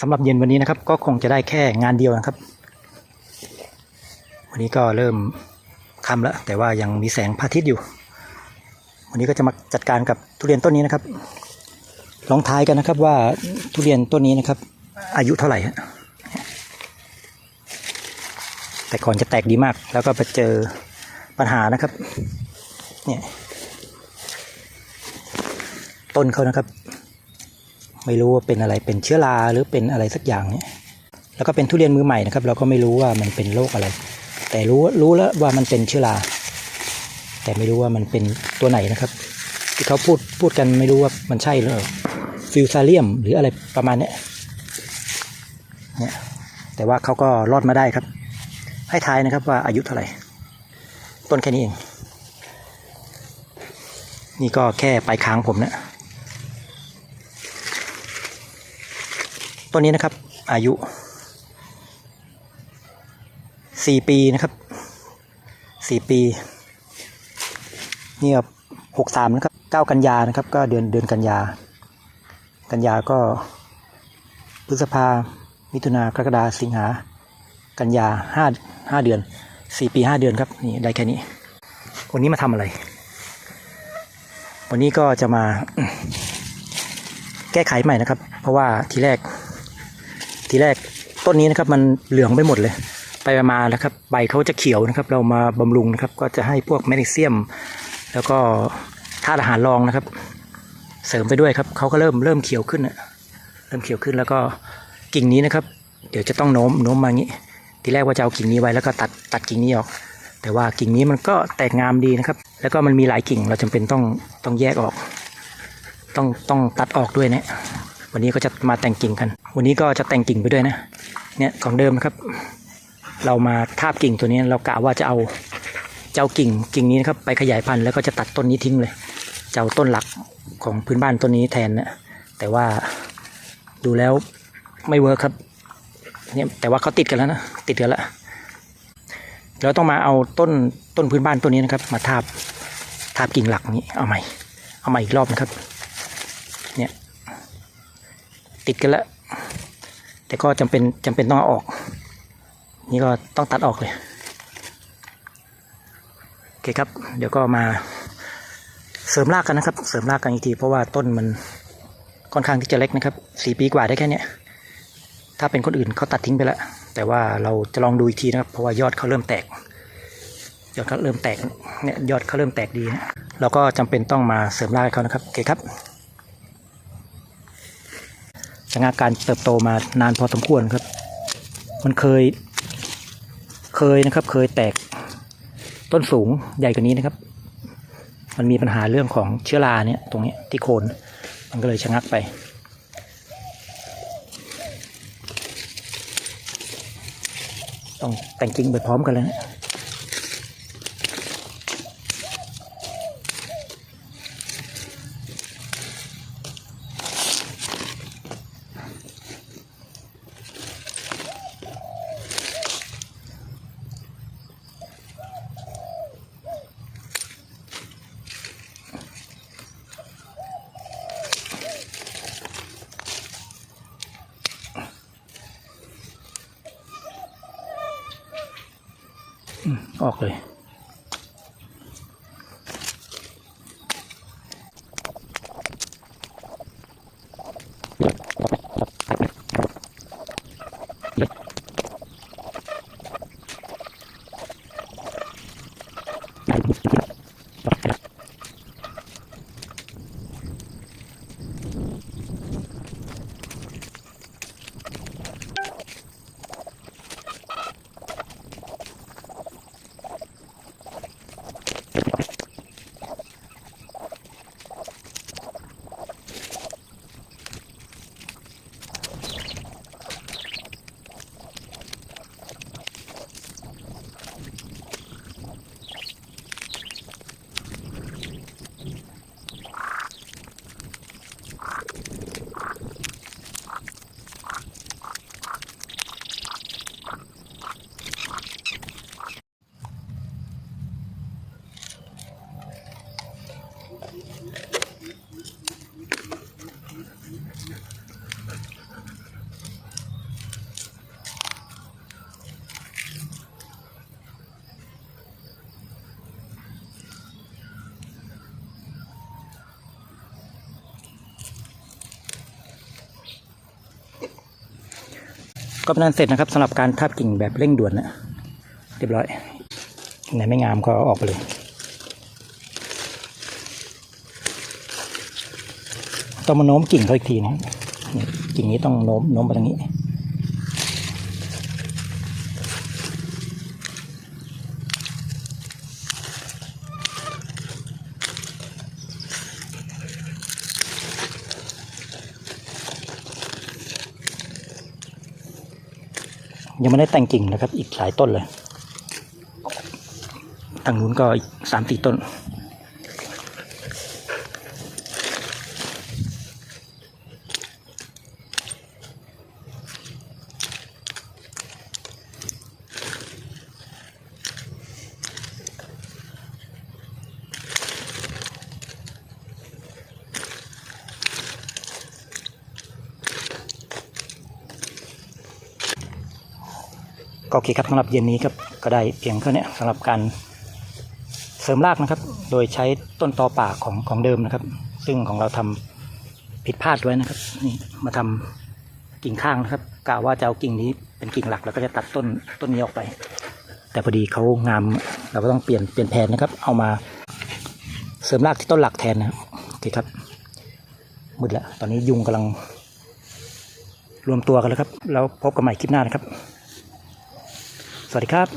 สำหรับเย็นวันนี้นะครับ ก็คงจะได้แค่งานเดียวนะครับ วันนี้ก็เริ่มค่ำแล้ว แต่ว่ายังมีแสงพระอาทิตย์อยู่ วันนี้ก็จะมาจัดการกับทุเรียนต้นนี้นะครับ ลองทายกันนะครับว่าทุเรียนต้นนี้นะครับ อายุเท่าไหร่ฮะแต่ก่อนจะแตกดีมาก แล้วก็ไปเจอปัญหานะครับ เนี่ย ต้นเขานะครับ ไม่รู้ว่าเป็นอะไรเป็นเชื้อราหรือเป็นอะไรสักอย่างเนี่ยแล้วก็เป็นทุเรียนมือใหม่นะครับ เราก็ไม่รู้ว่ามันเป็นโรคอะไร แต่รู้รู้แล้วว่ามันเป็นเชื้อราแต่ไม่รู้ว่ามันเป็นตัวไหนนะครับ ที่เขาพูดพูดกันไม่รู้ว่ามันใช่หรือฟิวซาเลียมหรืออะไรประมาณเนี้ยเนี่ยแต่ว่าเขาก็รอดมาได้ครับ ให้ทายนะครับว่าอายุเท่าไหร่ ต้นแค่นี้เอง นี่ก็แค่ปลายค้างผมเนะี่ย ต้นนี้นะครับ อายุสี่ปีนะครับสี่ปี นี่ครับหกสามนะครับเก้ากันยานะครับ ก็เดือนเดือนกันยา กันยาก็พฤษภา มิถุนากรกฎาสิงหา กันยาห้าห้าเดือนสี่ปีห้าเดือนครับนี่ได้แค่นี้ วันนี้มาทำอะไร วันนี้ก็จะมาแก้ไขใหม่นะครับ เพราะว่าทีแรก ทีแรกต้นนี้นะครับมันเหลืองไปหมดเลย ไปมาแล้วครับใบเขาจะเขียวนะครับ เรามาบำรุงนะครับ ก็จะให้พวกแมกนีเซียม แล้วก็ธาตุอาหารรองนะครับ เสริมไปด้วยครับเขาก็เริ่มเริ่มเขียวขึ้นนะเริ่มเขียวขึ้นแล้วก็กิ่งนี้นะครับ เดี๋ยวจะต้องโน้มโน้มมาอย่างนี้ ทีแรกว่าจะเอากิ่งนี้ไว้แล้วก็ตัดตัดกิ่งนี้ออกแต่ว่ากิ่งนี้มันก็แตกงามดีนะครับ แล้วก็มันมีหลายกิ่งเราจำเป็นต้องต้องแยกออก ต้องต้องตัดออกด้วยเนะวันนี้ก็จะมาแต่งกิ่งกัน วันนี้ก็จะแต่งกิ่งไปด้วยนะ เนี่ยของเดิมนะครับ เรามาทาบกิ่งตัวนี้เรากะว่าจะเอาเจ้ากิ่งกิ่งนี้นะครับไปขยายพันธุ์แล้วก็จะตัดต้นนี้ทิ้งเลยจะเอาต้นหลักของพื้นบ้านต้นนี้แทนนะแต่ว่าดูแล้วไม่เวิร์คครับเนี่ยแต่ว่าเขาติดกันแล้วนะติดกันแล้วเราต้องมาเอาต้นต้นพื้นบ้านต้นนี้นะครับ มาทาบทาบกิ่งหลักนี้เอาใหม่ เอาใหม่อีกรอบนะครับ เนี่ยติดกันแล้ว แต่ก็จำเป็นจำเป็นต้องเอาออก นี่ก็ต้องตัดออกเลยโอเคครับ เดี๋ยวก็มาเสริมรากกันนะครับ เสริมรากกันอีกทีเพราะว่าต้นมันค่อนข้างที่จะเล็กนะครับสี่ปีกว่าได้แค่เนี้ยถ้าเป็นคนอื่นเขาตัดทิ้งไปแล้ว แต่ว่าเราจะลองดูอีกทีนะครับ เพราะว่ายอดเขาเริ่มแตก ยอดเขาเริ่มแตกเนี่ยยอดเขาเริ่มแตกดีนะเราก็จำเป็นต้องมาเสริมรากให้เขานะครับโอเคครับ ชะงักการเติบโตมานานพอสมควรครับ มันเคย เคยนะครับ เคยแตกต้นสูงใหญ่กว่านี้นะครับ มันมีปัญหาเรื่องของเชื้อราเนี่ย ตรงนี้ที่โคน มันก็เลยชะงักไป ต้องแต่งกิ่งไปพร้อมกันเลยนะ อ ก็เป็นอันเสร็จนะครับสำหรับการทาบกิ่งแบบเร่งด่วนนะเรียบร้อยไหนไม่งามก็เอาออกไปเลยต้องมาโน้มกิ่งเขาอีกทีนะกิ่งนี้ต้องโน้มโน้มไปทางนี้ ยังไม่ได้แต่งกิ่งนะครับ อีกหลายต้นเลยทางนู้นก็อีกสามสี่ต้น ก็โอเคครับสำหรับเย็นนี้ครับก็ได้เพียงเท่านี้สำหรับการเสริมรากนะครับ โดยใช้ต้นตอป่าของของเดิมนะครับ ซึ่งของเราทำผิดพลาดไว้นะครับนี่มาทำกิ่งข้างนะครับกะว่าจะเอากิ่งนี้เป็นกิ่งหลักแล้วก็จะตัดต้นต้นนี้ออกไป แต่พอดีเขางามเราก็ต้องเปลี่ยนเปลี่ยนแผนนะครับ เอามาเสริมรากที่ต้นหลักแทนนะครับโอเคครับมืดแล้วตอนนี้ยุงกำลังรวมตัวกันแล้วครับ แล้วพบกันใหม่คลิปหน้านะครับ สวัสดีครับ